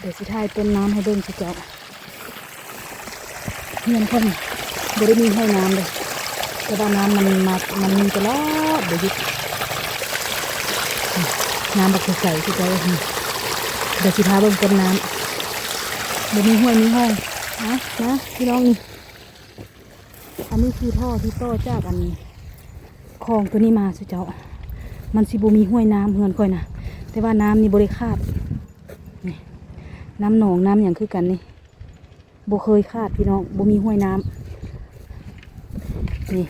เดี๋ยวสิทายต้นน้ำให้เบิ่งสิเจ้าเงินคนบ่ได้มีให้น้ำเลยแต่ว่าน้ำมันมามันมีตลอดเดี๋ยวยุดน้ำบักใสๆสิเจ้าเดี๋ยวสิทาเบิ่งต้นน้ำบ่มีห้วยมีห้องนะนะพี่น้องนี่อันนี้คือท่อที่ต่อจากอันคลองตัวนี้มาสิเจ้ามันสิบ่มีห้วยน้ำเฮือนค่อยนะแต่ว่าน้ำนี่บริคาด น้ำหนองน้ำอย่างคือกันนี่บ่เคยคาดพี่น้องบ่มีห้วยน้ำนี่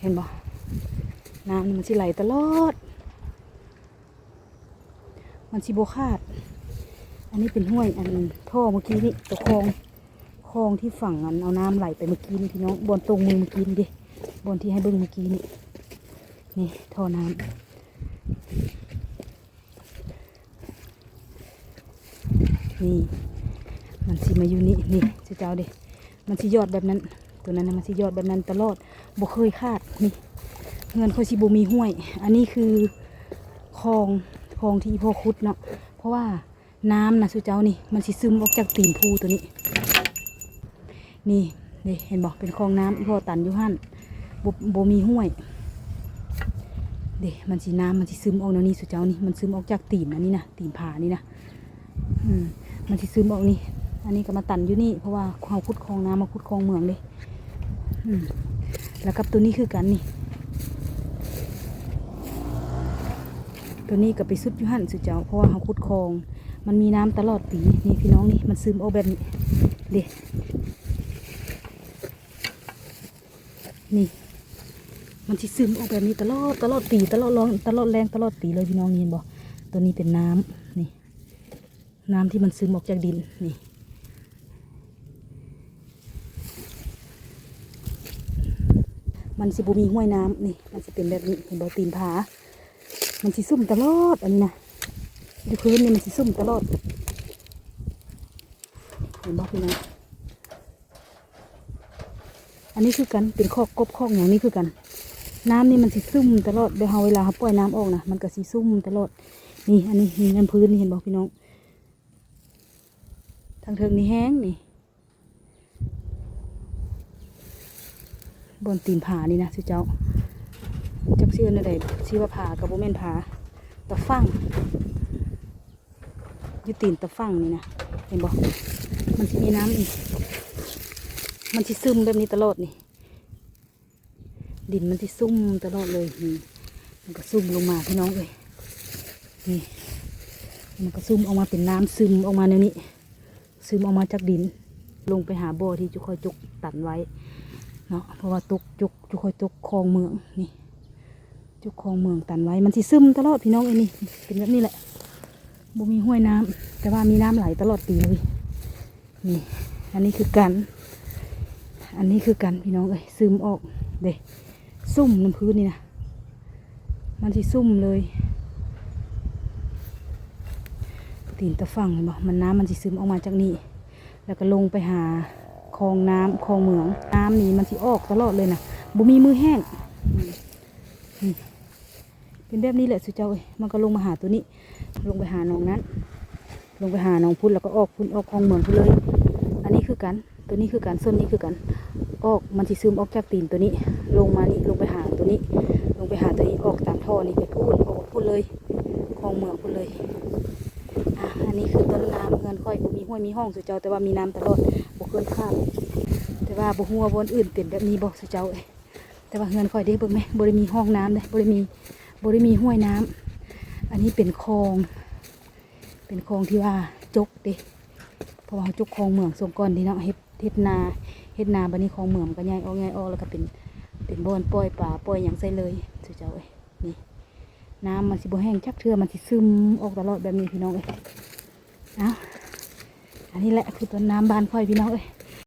เห็นบ่น้ำมันสิไหลตลอด มันสิบ่คาด อันนี้เป็นห้วยอันท่อเมื่อกี้นี่ตะคลองคลองที่ฝั่งอันเอาน้ำไหลไปเมื่อกี้นี่พี่น้องบนตรงมือเมื่อกี้นี่ดิบนที่ให้เบิ่งเมื่อกี้นี่นี่ท่อน้ำ นี่ มันสิมาอยู่นี่นี่สิเจ้าเด้มันสิยอดแบบนั้น ตัวนั้นนะมันสิยอดแบบนั้นตลอดบ่เคยคาดนี่เงินเขาสิบ่มีห้วย อันนี้คือคลองคลองที่พ่อคุดเนาะเพราะว่าน้ำนะสุเจ้านี่ มันสิซึมออกจากตีนภูตัวนี้ นี่นี่เห็นบอกเป็นคลองน้ำอีพ่อตันอยู่หั่นบ่บ่มีห้วย เด็มันสีน้ำมันสีซึมออกแนวนี้สุเจ้านี่มันซึมออกจากตีนอันนี้นะตีนผานี่นะอืม มันสีซึมออกนี่ อันนี้ก็มาตันอยู่นี่ เพราะว่าเขาขุดคลองน้ำมาขุดคลองเมืองเลยอืมแล้วกับตัวนี้คือกันนี่ ตัวนี้ก็ไปสุดยุหันสุเจ้า เพราะว่าเขาขุดคลอง มันมีน้ำตลอดปี นี่พี่น้องนี่ มันซึมออกแบบนี้เด็นี่ มันสิซึมออกแบบนี้ตลอดตลอดปีตลอดร้อนตลอดแรงตลอดปีเลยพี่น้องนี่เห็นบ่ตัวนี้เป็นน้ำ น้ำที่มันซึมออกจากดินนี่มันสิบุมีห้วยน้ำนี่ มันสิเป็นแบบนี้เห็นบ่ตีนผา มันสิซุ่มตลอดอันนี้นะดูพื้นนี่มันสิซุ่มตลอดเห็นบ่พี่น้องอันนี้คือกันเป็นคอกกบคออย่างนี้คือกัน น้ำนี่มันสิซุ่มตลอดเดี๋ยวเราเวลาเขาปล่อยน้ำออกนะมันก็สิซุ่มตลอดนี่อันนี้นี่น้ำพื้นนี่เห็นบอพี่น้องางเทิงนี่แห้งนี่ บนตีนผานี่นะสิเจ้าจักเชื่อในใดชื่อว่าผากับโบแม่นผาตะฟังยูตีนตะฟังนี่นะเห็นบอกมันมีน้ำอีก มันสิซึมแบบนี้ตลอดนี่ ดินมันที่ซุ่มตลอดเลยนี่มันก็ซุ่มลงมาพี่น้องเลยนี่มันก็ซุ่มออกมาเป็นน้ำซึมออกมาในนี้ ซึมออกมาจากดิน ลงไปหาบ่อที่จุคอยจุกตันไว้เนาะเพราะว่าตุกจุกจุคอยจุกคลองเมืองนี่จุกคลองเมืองตันไว้มันสิซึมตลอดพี่น้องไอ้นี่เป็นแบบนี้แหละบ่มีห้วยน้ำแต่ว่ามีน้ำไหลตลอดปีเลยนี่อันนี้คือกัน อันนี้คือกันพี่น้องเอ้ยซึมออกเด้ซุ่มน้ำพื้นนี่นะมันสิซุ่มเลย ตีนตะฟังเห็นบ่มันน้ำมันสิซึมออกมาจากนี่แล้วก็ลงไปหาคลองน้ำคลองเหมือง น้ำนี่มันสิออกตลอดเลยนะบ่มีมือแห้งเป็นแบบนี้แหละสุเจ้าเอ้ยมันก็ลงมาหาตัวนี้ ลงไปหาหนองนั้น ลงไปหาหนองพุ่นแล้วก็ออกพุ่นออกคลองเหมืองพุ่นเลย อันนี้คือกัน ตัวนี้คือกันส้นนี้คือกัน ออกมันสิซึมออกจากตีนตัวนี้ ลงมานี่ลงไปหาตัวนี้ ลงไปหาตัวนี้ออกตามท่อนี่ไปพูดออกพูดเลยคลองเหมืองพูดเลย อะอันนี้คือต้นน้ำเงินค่อยมีห้วยมีห้องสุเจ้าแต่ว่ามีน้ำตลอดบ่เกินคาดแต่ว่าบ่หัวบนอื่นเป็นแบบนี้บ่สุเจ้าเอ้ยแต่ว่าเงินค่อยได้เบิ่งไหมบ่ได้มีห้องน้ำเลยบ่ได้มีบ่ได้มีห้วยน้ำอันนี้เป็นคลอง เป็นคลองที่ว่าจกเด้เพราะว่าเขาจุกคลองเมืองสงก่อนที่เนาะเฮ็ดเฮ็ดนาเฮ็ดนาบันนี้คลองเมืองก็ใหญ่ออกใหญ่ออกแล้วก็เป็นเป็นบ่อนปล่อยปลาปล่อยหยังใส่เลยสุเจ้าเอ้ย น้ำมันสิบ่แห้งชักเทือมันสิซึมออกตลอดแบบนี้พี่น้องเอ้ยเอาอันนี้แหละคือต้นน้ำบานค่อยพี่น้องเอ้ย